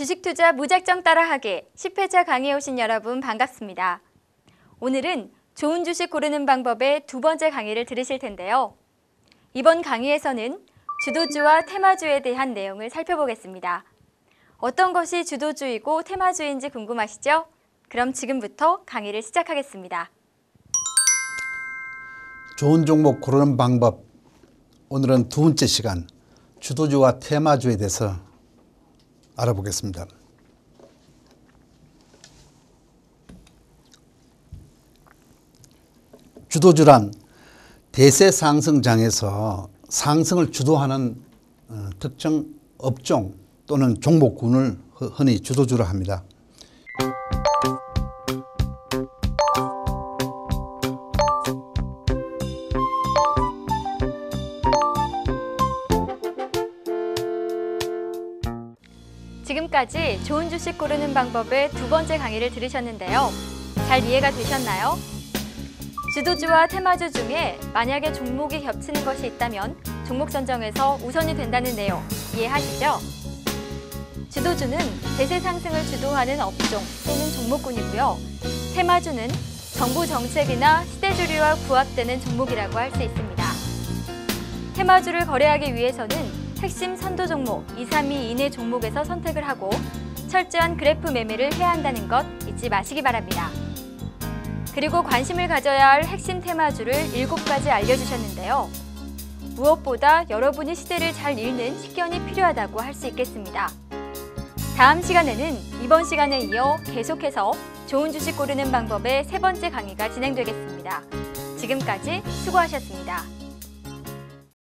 주식 투자 무작정 따라하기 10회차 강의에 오신 여러분 반갑습니다. 오늘은 좋은 주식 고르는 방법의 두 번째 강의를 들으실 텐데요. 이번 강의에서는 주도주와 테마주에 대한 내용을 살펴보겠습니다. 어떤 것이 주도주이고 테마주인지 궁금하시죠? 그럼 지금부터 강의를 시작하겠습니다. 좋은 종목 고르는 방법. 오늘은 두 번째 시간 주도주와 테마주에 대해서 알아보겠습니다. 주도주란 대세 상승장에서 상승을 주도하는 어, 특정 업종 또는 종목군을 흔히 주도주라 합니다. 지금까지 좋은 주식 고르는 방법의 두 번째 강의를 들으셨는데요. 잘 이해가 되셨나요? 주도주와 테마주 중에 만약에 종목이 겹치는 것이 있다면 종목 선정에서 우선이 된다는 내용 이해하시죠? 주도주는 대세 상승을 주도하는 업종 또는 종목군이고요. 테마주는 정부 정책이나 시대 주류와 부합되는 종목이라고 할 수 있습니다. 테마주를 거래하기 위해서는 핵심 선도 종목 2, 3위 이내 종목에서 선택을 하고 철저한 그래프 매매를 해야 한다는 것 잊지 마시기 바랍니다. 그리고 관심을 가져야 할 핵심 테마주를 7가지 알려주셨는데요. 무엇보다 여러분이 시대를 잘 읽는 식견이 필요하다고 할 수 있겠습니다. 다음 시간에는 이번 시간에 이어 계속해서 좋은 주식 고르는 방법의 세 번째 강의가 진행되겠습니다. 지금까지 수고하셨습니다.